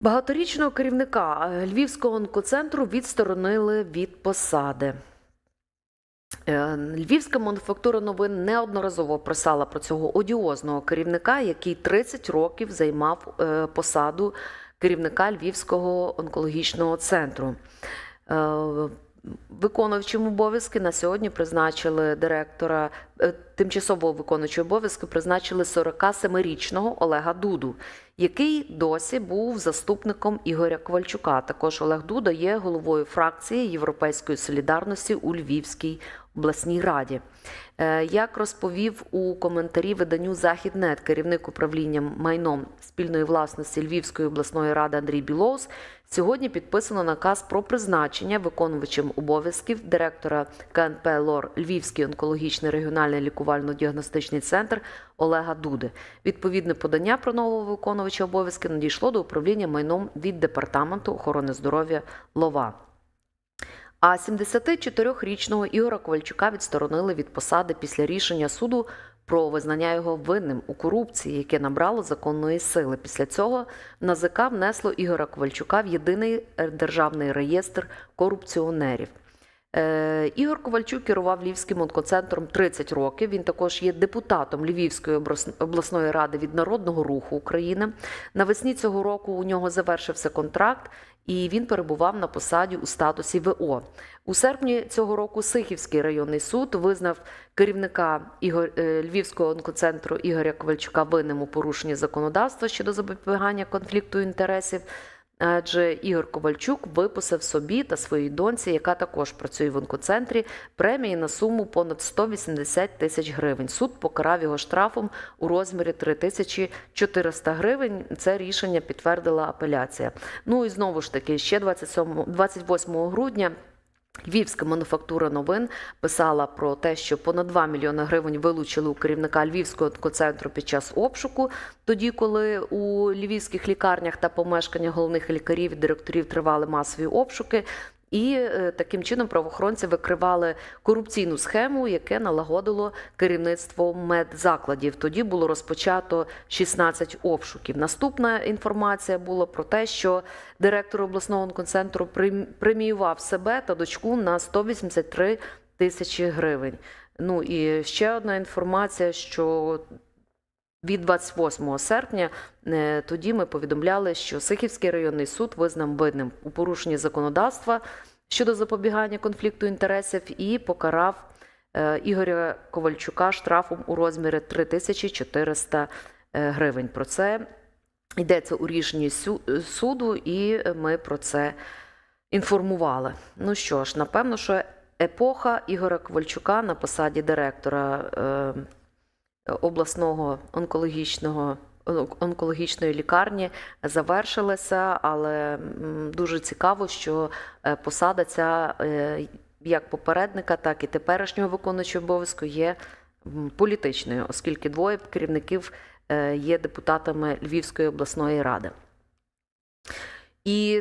Багаторічного керівника е, Львівського онкоцентру відсторонили від посади. Е, Львівська мануфактура новин неодноразово писала про цього одіозного керівника, який 30 років займав е, посаду керівника Львівського онкологічного центру. Е, Виконуючим обов'язки на сьогодні призначили директора тимчасово тимчасового виконуючого обов'язки призначили 47-річного Олега Дуду, який досі був заступником Ігоря Ковальчука. Також Олег Дуда є головою фракції Європейської солідарності у Львівській обласній раді. Е, Як розповів у коментарі виданню Західнет керівник управління майном спільної власності Львівської обласної ради Андрій Білоус, сьогодні підписано наказ про призначення виконувачем обов'язків директора КНП ЛОР Львівський онкологічний регіональний лікувально-діагностичний центр Олега Дуди. Відповідне подання про нового виконувача обов'язків надійшло до управління майном від департаменту охорони здоров'я Лова. А 74-річного Ігора Ковальчука відсторонили від посади після рішення суду про визнання його винним у корупції, яке набрало законної сили. Після цього НАЗК внесло Ігора Ковальчука в єдиний державний реєстр корупціонерів. Е, Ігор Ковальчук керував Львівським онкоцентром 30 років. Він також є депутатом Львівської обласної ради від Народного руху України. Навесні цього року у нього завершився контракт, і він перебував на посаді у статусі ВО. У серпні цього року Сихівський районний суд визнав керівника Ігор... е, Львівського онкоцентру Ігоря Ковальчука винним у порушенні законодавства щодо запобігання конфлікту інтересів. Адже Ігор Ковальчук виписав собі та своїй доньці, яка також працює в онкоцентрі, премії на суму понад 180 тисяч гривень. Суд покарав його штрафом у розмірі 3400 гривень. Це рішення підтвердила апеляція. Ну і знову ж таки, ще 27, 28 грудня. Львівська мануфактура новин писала про те, що понад 2 мільйони гривень вилучили у керівника Львівського онкоцентру під час обшуку, тоді коли у львівських лікарнях та помешканнях головних лікарів і директорів тривали масові обшуки. І е, таким чином правоохоронці викривали корупційну схему, яке налагодило керівництво медзакладів. Тоді було розпочато 16 обшуків. Наступна інформація була про те, що директор обласного онкоцентру преміював себе та дочку на 183 тисячі гривень. Ну і ще одна інформація, що від 28 серпня е, тоді ми повідомляли, що Сихівський районний суд визнав винним у порушенні законодавства щодо запобігання конфлікту інтересів і покарав е, Ігоря Ковальчука штрафом у розмірі 3400 е, гривень. Про це йдеться у рішенні суду, і ми про це інформували. Ну що ж, напевно, що епоха Ігоря Ковальчука на посаді директора. Обласного онкологічного онкологічної лікарні завершилася, але дуже цікаво, що е, посада ця е, як попередника, так і теперішнього виконуючого обов'язку є політичною, оскільки двоє керівників е, є депутатами Львівської обласної ради. І